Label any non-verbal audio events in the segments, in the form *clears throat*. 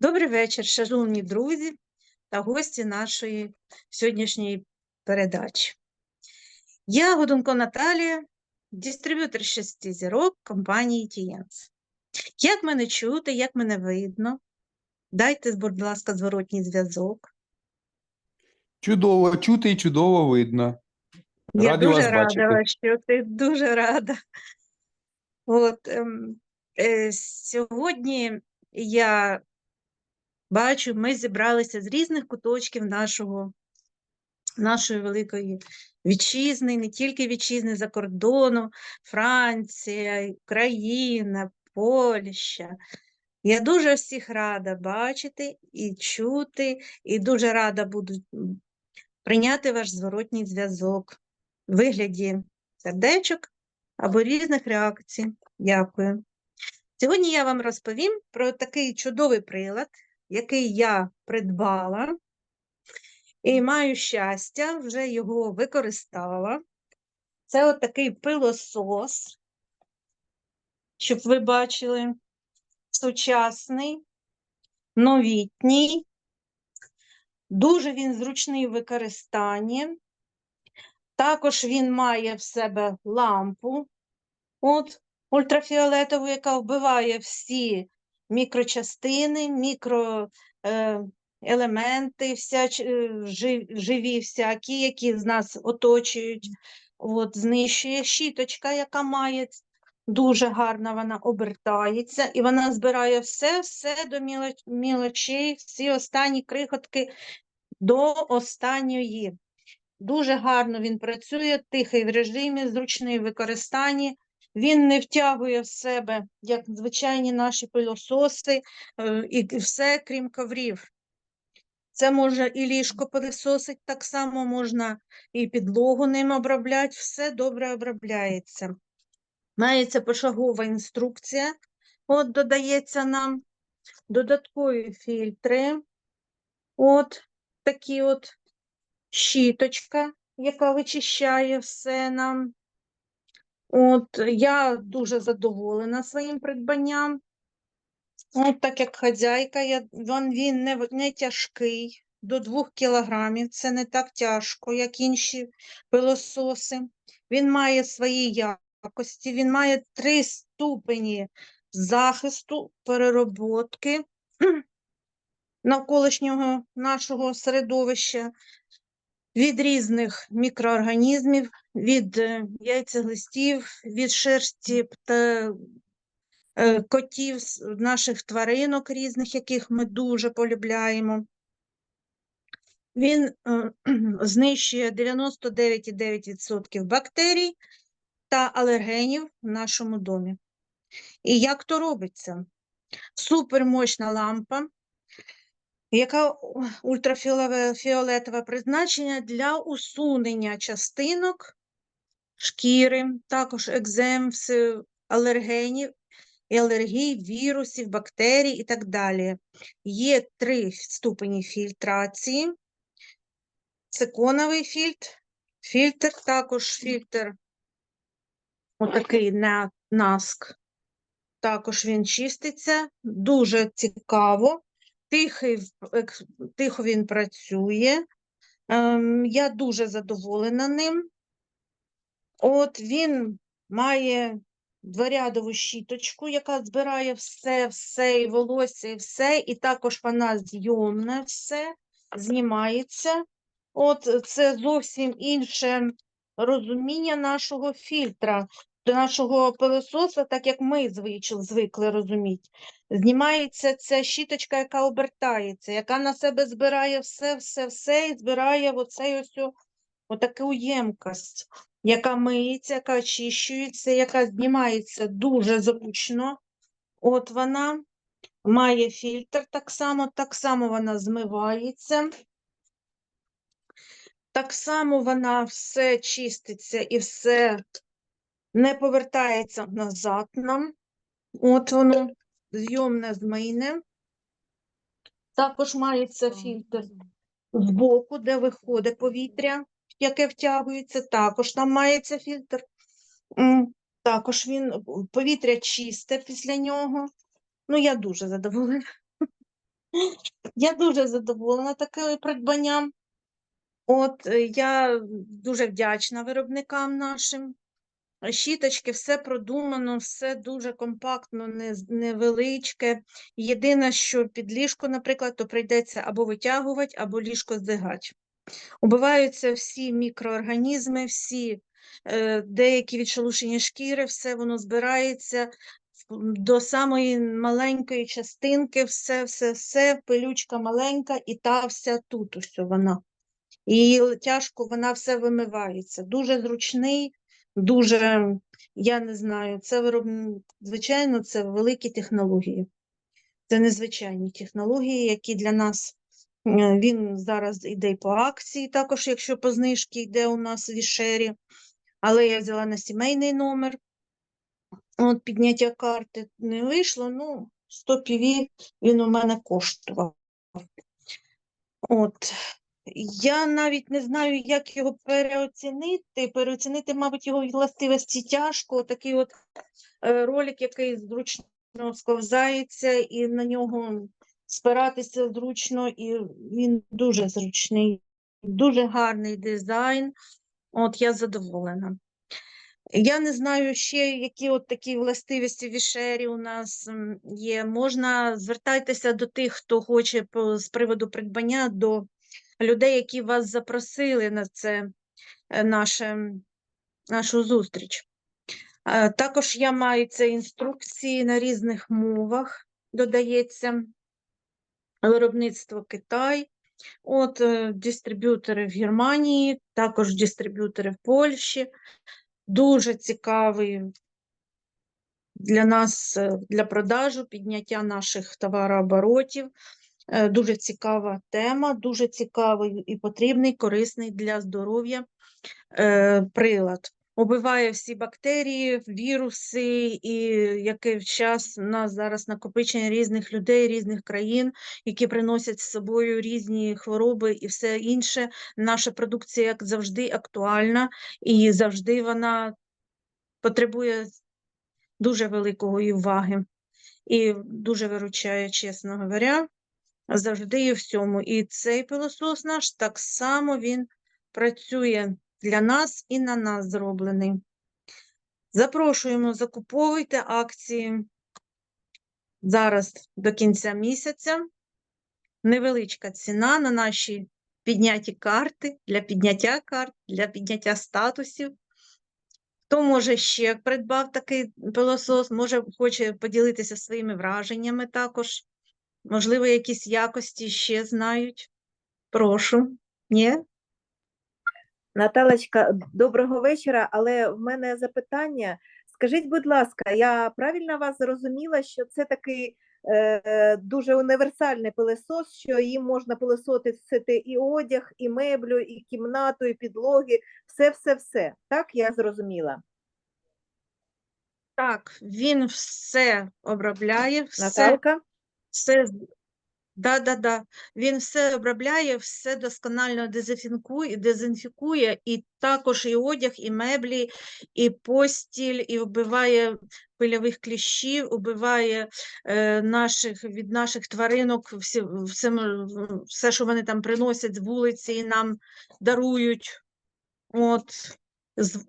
Добрий вечір, шановні друзі та гості нашої сьогоднішньої передачі. Я Годунко Наталія, дистриб'ютор шести зірок компанії Тієнс. Як мене чути, як мене видно? Дайте, будь ласка, зворотній зв'язок. Чудово чути і чудово видно. Я Раді дуже вас рада бачити. вас чути, дуже рада. От, ем, е, сьогодні я бачу, ми зібралися з різних куточків нашого, нашої великої вітчизни, не тільки вітчизни за кордону, Франція, Україна, Польща. Я дуже всіх рада бачити і чути, і дуже рада буду прийняти ваш зворотній зв'язок в вигляді сердечок або різних реакцій. Дякую. Сьогодні я вам розповім про такий чудовий прилад, який я придбала і маю щастя, вже його використала. Це от такий пилосос, щоб ви бачили, сучасний, новітній. Дуже він зручний в використанні. Також він має в себе лампу, от, ультрафіолетову, яка вбиває всі мікрочастини, мікроелементи, всяч, е, живі всякі, які з нас оточують. От, знищує щіточка, яка має дуже гарно вона обертається, і вона збирає все, все до мілочей, всі останні крихотки до останньої. Дуже гарно він працює, тихий в режимі, зручний в використанні. Він не втягує в себе, як звичайні наші пилососи, е, і все, крім коврів. Це може і ліжко пилососить, так само можна і підлогу ним обробляти, все добре обробляється. Мається пошагова інструкція, от додається нам додаткові фільтри, от такі от щіточка, яка вичищає все нам. От я дуже задоволена своїм придбанням. От так як хазяйка, я, він, він не, не тяжкий, до 2 кілограмів. Це не так тяжко, як інші пилососи. Він має свої якості, він має три ступені захисту, перероботки *clears throat* навколишнього нашого середовища від різних мікроорганізмів, від е, яйцеглистів, від шерсті та е, котів, наших тваринок різних, яких ми дуже полюбляємо. Він е, *clears throat* знищує 99,9% бактерій та алергенів в нашому домі. І як то робиться? Супермощна лампа, яка ультрафіолетове призначення для усунення частинок шкіри, також екзем, алергенів, і алергій, вірусів, бактерій і так далі. Є три ступені фільтрації. Циконовий фільтр, фільтр, також фільтр отакий на наск. Також він чиститься, дуже цікаво. Тихий, тихо він працює. Ем, я дуже задоволена ним. От він має дворядову щіточку, яка збирає все, все, і волосся, і все, і також вона зйомна все, знімається. От це зовсім інше розуміння нашого фільтра, до нашого пилососа, так як ми звикли розуміти. Знімається ця щіточка, яка обертається, яка на себе збирає все, все, все, і збирає оцей ось отаку ємкость, яка миється, яка очищується, яка знімається дуже зручно. От вона має фільтр так само, так само вона змивається. Так само вона все чиститься і все не повертається назад нам. От воно зйомне змийне. Також мається фільтр збоку, де виходить повітря, яке втягується. Також там мається фільтр. Також він повітря чисте після нього. Ну, я дуже задоволена. *laughs* Я дуже задоволена таким придбанням. От е, я дуже вдячна виробникам нашим. Е, Щіточки, все продумано, все дуже компактно, невеличке. Єдине, що під ліжко, наприклад, то прийдеться або витягувати, або ліжко здвигати. Убиваються всі мікроорганізми, всі е, деякі відшелушені шкіри, все воно збирається до самої маленької частинки, все, все, все, пилючка маленька, і та вся тут ось вона. І тяжко вона все вимивається. Дуже зручний, дуже, я не знаю, це вироб... звичайно, це великі технології. Це незвичайні технології, які для нас е, він зараз йде по акції, також, якщо по знижці йде у нас в Вішері. Але я взяла на сімейний номер. От підняття карти не вийшло, ну, 100 піві він у мене коштував. От. Я навіть не знаю, як його переоцінити. Переоцінити, мабуть, його властивості тяжко. Такий от е, ролик, який зручно сковзається, і на нього спиратися зручно, і він дуже зручний, дуже гарний дизайн. От я задоволена. Я не знаю ще, які от такі властивості вішері у нас є. Можна звертайтеся до тих, хто хоче з приводу придбання, до людей, які вас запросили на це е, наше, нашу зустріч. Е, Також я маю це інструкції на різних мовах, додається виробництво Китай. От е, дистриб'ютори в Германії, також дистриб'ютори в Польщі. Дуже цікавий для нас, для продажу, підняття наших товарооборотів. Е, Дуже цікава тема, дуже цікавий і потрібний, корисний для здоров'я е, прилад. Убиває всі бактерії, віруси, і який час у нас зараз накопичення різних людей, різних країн, які приносять з собою різні хвороби і все інше. Наша продукція, як завжди, актуальна, і завжди вона потребує дуже великої уваги і дуже виручає, чесно говоря, завжди і всьому. І цей пилосос наш так само він працює для нас і на нас зроблений. Запрошуємо, закуповуйте акції зараз до кінця місяця. Невеличка ціна на наші підняті карти для підняття карт, для підняття статусів. Хто може ще придбав такий пилосос, може хоче поділитися своїми враженнями також. Можливо, якісь якості ще знають. Прошу. Ні? Наталочка, доброго вечора, але в мене запитання. Скажіть, будь ласка, я правильно вас зрозуміла, що це такий е, дуже універсальний пилосос, що їм можна пилососити і одяг, і меблю, і кімнату, і підлоги, все-все-все. Так я зрозуміла? Так, він все обробляє, все Наталка? Все, да, да, да. Він все обробляє, все досконально дезінфікує, дезінфікує, і також і одяг, і меблі, і постіль, і вбиває пильових кліщів, убиває е, наших, від наших тваринок, всі, все, все, що вони там приносять з вулиці і нам дарують. От, з,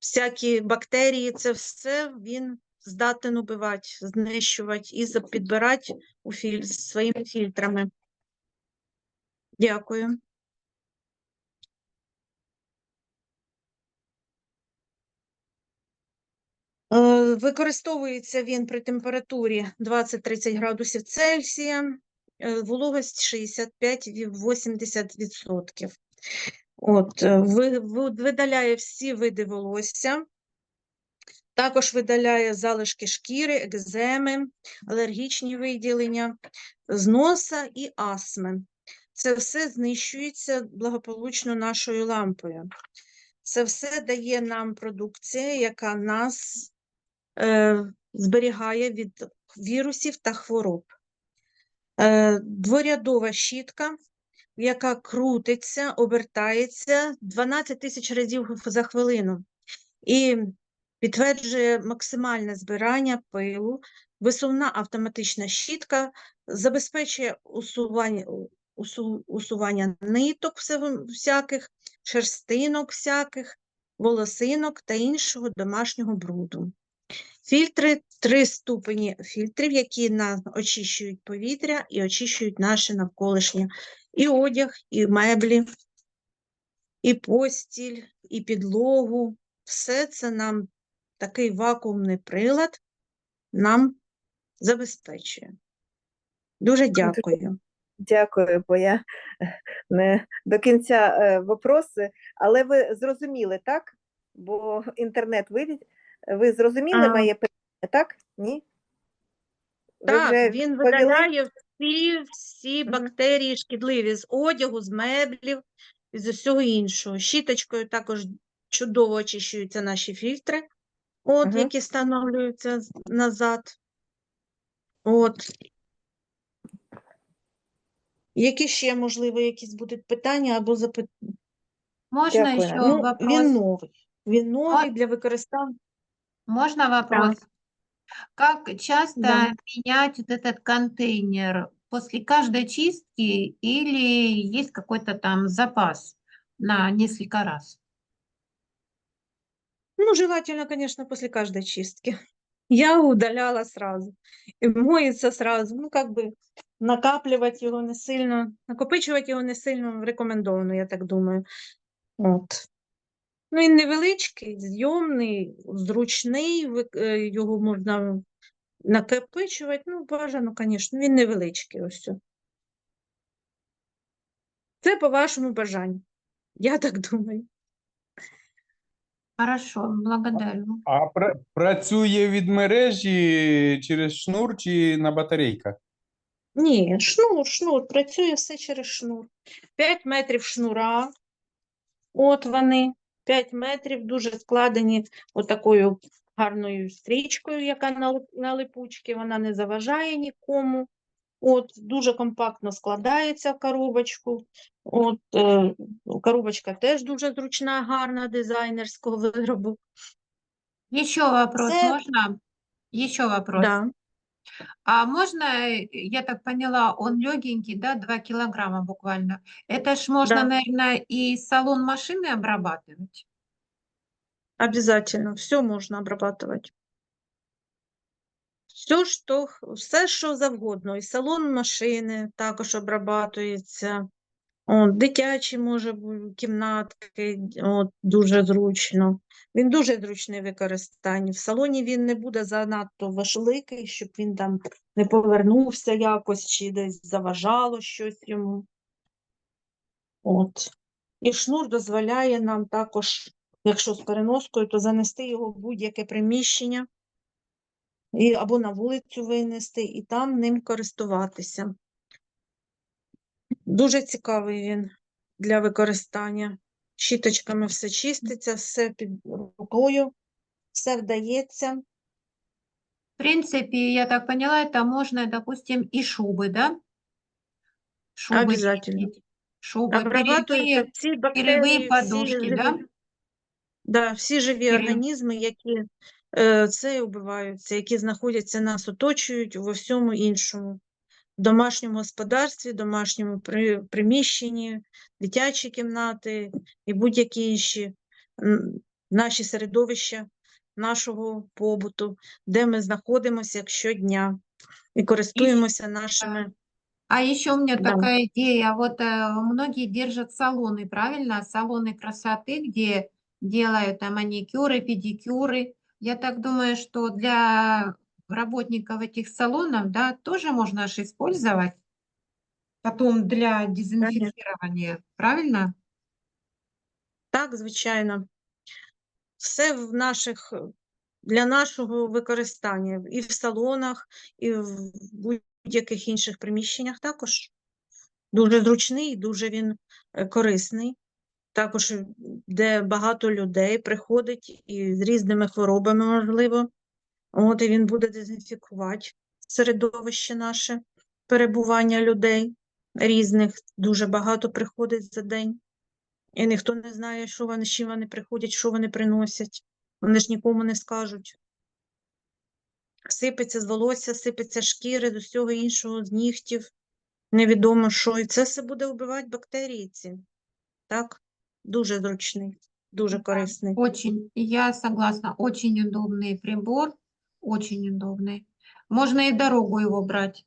всякі бактерії, це все він здатен убивати, знищувати і підбирати у філь... своїми фільтрами. Дякую. Е, Використовується він при температурі 20-30 градусів Цельсія, вологость 65-80%. От, е, ви- ви- видаляє всі види волосся, також видаляє залишки шкіри, екземи, алергічні виділення, з носа і астми. Це все знищується благополучно нашою лампою. Це все дає нам продукція, яка нас е, зберігає від вірусів та хвороб. Е, дворядова щітка, яка крутиться, обертається 12 тисяч разів за хвилину і підтверджує максимальне збирання пилу. Висувна автоматична щітка забезпечує усування, усу- усування ниток всяких, шерстинок всяких, волосинок та іншого домашнього бруду. Фільтри три ступені фільтрів, які очищують повітря і очищують наше навколишнє і одяг, і меблі, і постіль, і підлогу. Все це нам такий вакуумний прилад нам забезпечує. Дуже дякую. Дякую, бо я не до кінця е, вопроси, але ви зрозуміли, так? Бо інтернет вивід. Ви зрозуміли А. моє питання, так? Ні? Так, вже він видаляє всі, всі бактерії шкідливі з одягу, з меблів і з усього іншого. Щіточкою також чудово очищуються наші фільтри, от, Мгм. які встановлюються назад. От. Які ще, можливо, якісь будуть питання або запитання? Можно Дякую. еще Ну, вопрос? він новий. Він новий для використання. Можно вопрос? Как часто Да. менять вот этот контейнер? После каждой чистки или есть какой-то там запас на несколько раз? Ну, желательно, конечно, после каждой чистки. Я удаляла сразу. И моется сразу. Ну, как бы накапливать його не сильно, накопичувати його не сильно рекомендовано, я так думаю. От. Ну, він невеличкий, зйомний, зручний, його можна накопичувати. Ну, бажано, звісно, він невеличкий ось. Це по вашому бажанню. Я так думаю. Хорошо, благодарю. А пра- працює від мережі через шнур чи на батарейках? Ні, шнур, шнур, працює все через шнур. 5 метрів шнура. От вони, 5 метрів, дуже складені отакою гарною стрічкою, яка на, лип- на липучці, вона не заважає нікому. От, дуже компактно складається в коробочку. От, е, коробочка теж дуже зручна, гарна, дизайнерського виробу. Еще вопрос Це- можно? Еще вопрос. Да. А можно, э, я так поняла, он легенький, да, 2 килограмма буквально. Это ж можно, Да. наверное, и салон машины обрабатывать. Обязательно, все можна обрабатывать. Все, що, все, що завгодно. І салон машини також обрабатується. От, дитячі, може, кімнатки, от, дуже зручно. Він дуже зручний в використанні. В салоні він не буде занадто важкий, щоб він там не повернувся якось, чи десь заважало щось йому. От. І шнур дозволяє нам також, якщо з переноскою, то занести його в будь-яке приміщення і, або на вулицю винести, і там ним користуватися. Дуже цікавий він для використання. Щіточками все чиститься, все під рукою, все вдається. В принципе, я так поняла, это можно, допустим, и шубы, да? Шубы Обязательно. чистить. Шубы, Обрабатуються перьевые, всі перьевые бактерії, всі подушки, да? живі, да, всі живі Пере- організми, які е, це вбиваються, які знаходяться, нас оточують во всьому іншому. В домашньому господарстві, домашньому при, приміщенні, дитячі кімнати і будь-які інші м, наші середовища нашого побуту, де ми знаходимося як щодня і користуємося нашими. А еще у меня Да. такая идея, вот э, многие держат салоны, правильно? Салоны красоты, где делают там маникюры, педикюры. я так думаю, что для работников этих салонов, да, тоже можно же использовать потом для дезинфицирования, правильно? Так, звичайно. Все в наших, для нашого використання і в салонах, і в будь-яких інших приміщеннях також. Дуже зручний, дуже він е, корисний. Також, е, де багато людей приходить і з різними хворобами, можливо. От, і він буде дезінфікувати середовище наше, перебування людей різних, дуже багато приходить за день. І ніхто не знає, що вони, чим вони приходять, що вони приносять. Вони ж нікому не скажуть. сипеться з волосся, сипеться шкіри, з усього іншого, з нігтів, невідомо що. І це все буде вбивати бактерії ці. Так? Дуже зручний, дуже корисний. Очень, я согласна, очень удобный прибор, очень удобный. Можно и дорогу его брать,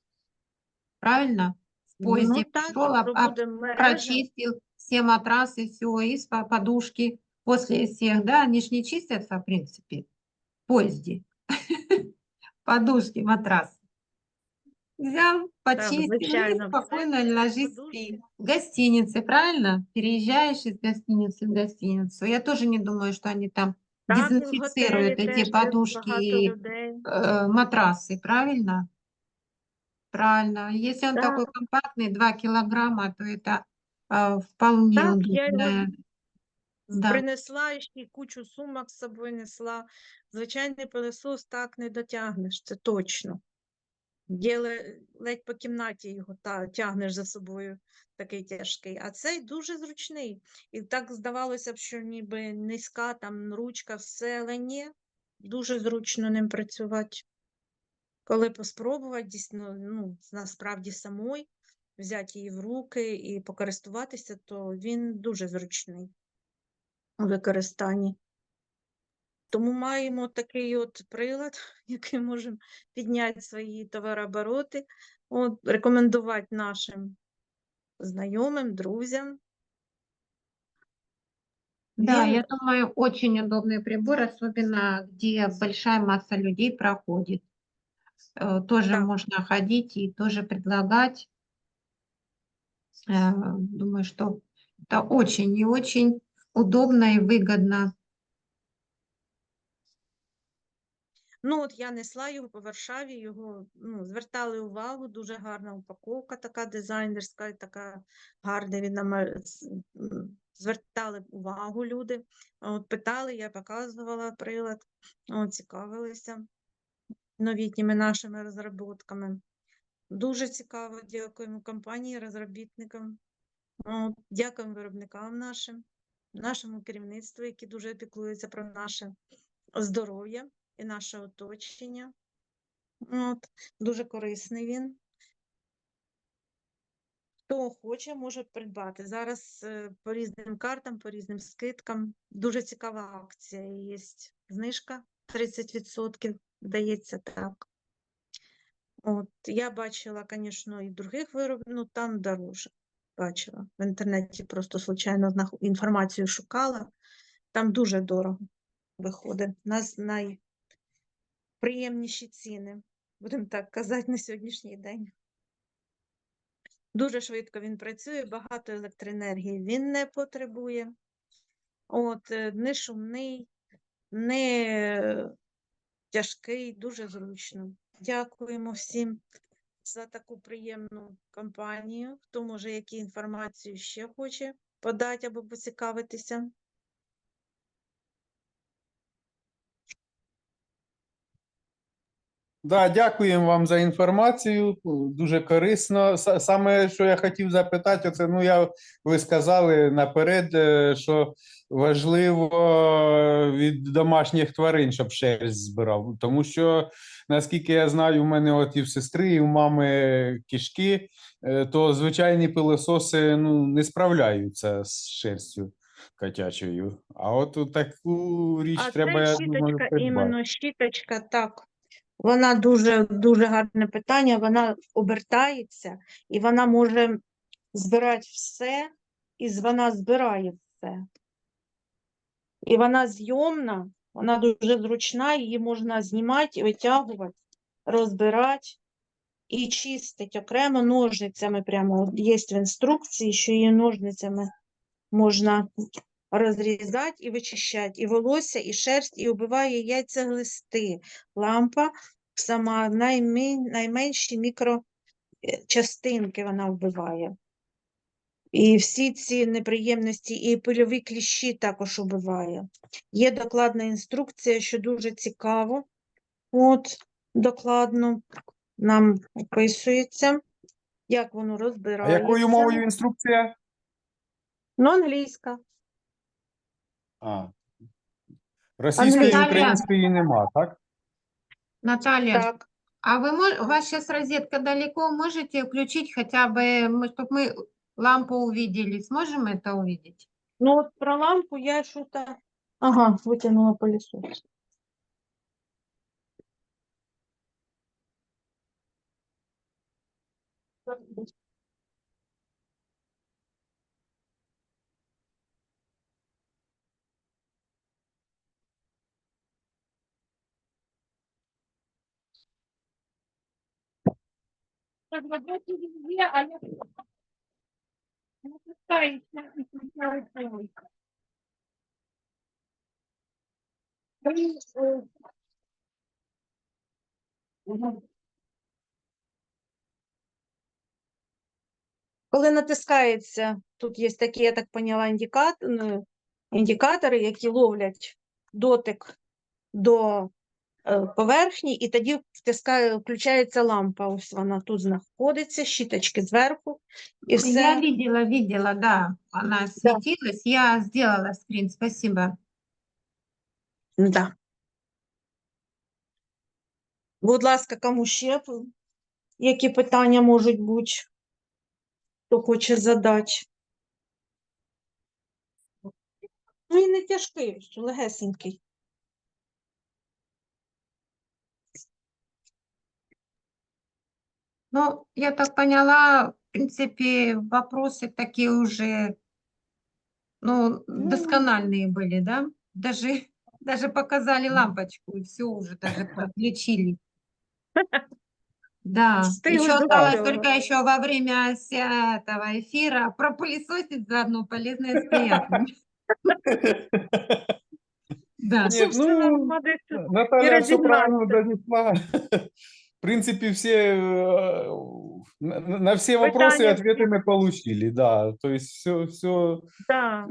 правильно? В поезде Ну так, пришел, а- а мережа, прочистил все матрасы, все, и подушки после всех, да, они ж не чистятся, в принципе, в поезде. *laughs* Подушки, матрас. Взял, почистил и звичайно, спокойно все ложись подушки. спи. В гостинице, правильно? Переезжаешь из гостиницы в гостиницу. Я тоже не думаю, что они там так, і в готелі дезинфицируют теж эти є подушки багато и людей. э, матрасы, правильно? Правильно. Если он Да. такой компактный, 2 килограмма, то это а, вполне Так, я його удобная. Да. Принесла і ще й кучу сумок з собою несла. Звичайний пилосос так не дотягнеш, це точно. Є ледь по кімнаті його та, тягнеш за собою, такий тяжкий. А цей дуже зручний. І так здавалося б, що ніби низька там ручка, все, але ні, дуже зручно ним працювати. Коли поспробувати, дійсно, ну, насправді самой, взяти її в руки і покористуватися, то він дуже зручний у використанні. Тому маємо такий от прилад, *laughs* який можемо підняти свої товарообороти, от, рекомендувати нашим знайомим, друзям. Да, Верю. я думаю, очень удобный прибор, особенно где большая масса людей проходит. Э, Тоже Так. можно ходить и тоже предлагать. Э, Думаю, что это очень и очень удобно и выгодно. Ну, от я несла його по Варшаві, його ну, звертали увагу, дуже гарна упаковка, така дизайнерська, така гарна він нама- з- м, звертали увагу люди. От питали, я показувала прилад, от, цікавилися новітніми нашими розробками. Дуже цікаво, дякуємо компанії, розробітникам, от, дякуємо виробникам нашим, нашому керівництву, які дуже піклуються про наше здоров'я і наше оточення. От, дуже корисний він. Хто хоче, може придбати. Зараз е, по різним картам, по різним скидкам. Дуже цікава акція. Є знижка 30%, здається, так. От, я бачила, звісно, і других виробів, ну там дороже. Бачила. В інтернеті просто случайно інформацію шукала. Там дуже дорого виходить. У нас найприємніші ціни, будемо так казати, на сьогоднішній день. Дуже швидко він працює, багато електроенергії він не потребує. От, е, не шумний, не тяжкий, дуже зручно. Дякуємо всім за таку приємну компанію. Хто може які інформацію ще хоче подати або поцікавитися. Да, дякуємо вам за інформацію. Дуже корисно. Саме, що я хотів запитати, це ну я ви сказали наперед, е, що важливо від домашніх тварин, щоб шерсть збирав. Тому що, наскільки я знаю, у мене от і в сестри, і в мами кішки, е, то звичайні пилососи ну, не справляються з шерстю котячою. А от таку річ А треба, це я думаю, іменно щіточка, так. Вона дуже, дуже гарне питання, вона обертається і вона може збирати все, і вона збирає все. І вона зйомна, вона дуже зручна, її можна знімати, витягувати, розбирати і чистити окремо ножницями. Прямо є в інструкції, що її ножницями можна розрізати і вичищати і волосся, і шерсть, і убиває яйця глисти. Лампа сама наймен, найменші мікрочастинки вона вбиває. І всі ці неприємності, і пильові кліщі також убиває. Є докладна інструкція, що дуже цікаво. От, докладно нам описується, як воно А розбирається. якою мовою інструкція? Ну, англійська. А. Російської і Англійська. української нема, так? Наталья, Так. а вы мож- у вас сейчас розетка далеко, можете включить хотя бы, чтобы мы лампу увидели? Сможем это увидеть? Ну от про лампу я що-то. Ага, Витягнула пилісос. Коли натискається, тут є такі, я так поняла, індикат, індикатори, які ловлять дотик до поверхні, і тоді втискає, включається лампа. Ось вона тут знаходиться, щіточки зверху, і Я все. видела, видела, да, она светилась, я сделала скрин, спасибо. Да. Будь ласка, кому ще які питання можуть бути? Хто хоче задати? Ну, і не тяжкий, легесенький. Ну, я так поняла, в принципе, вопросы такие уже, ну, Ну. доскональные были, да? Даже, *laughs* даже показали лампочку, и все уже даже подключили. *laughs* Да, Стыдно еще осталось только еще во время этого эфира пропылесосить заодно полезное с приятным. *laughs* Да. Собственно, ну. Наталя все правильно донесла. В принципе, все, э, на, все вопросы Питання ответы мы получили, да. То есть все, все, Да.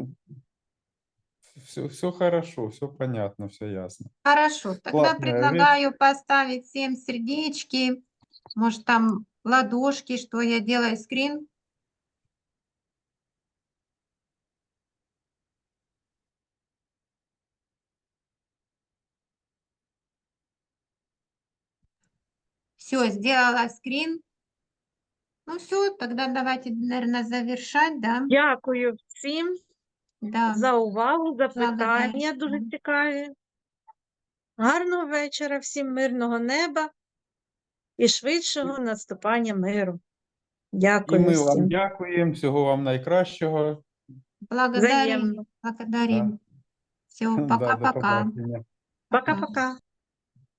все, все хорошо, все понятно, все ясно. Хорошо, тогда вещь. предлагаю поставить всем сердечки, может там ладошки, что я делаю скрин. Все, сделала скрин. Ну все, тогда давайте, наверное, завершать, да? Дякую всім Да. за увагу, за питання Благодарю. дуже цікаві. Гарного вечора, всім мирного неба і швидшого наступання миру. І Дякую ми вам всім. дякуємо, всього вам найкращого. Благодарим, благодарим. Все, *laughs* Да, до пока-пока. побачення. Пока-пока.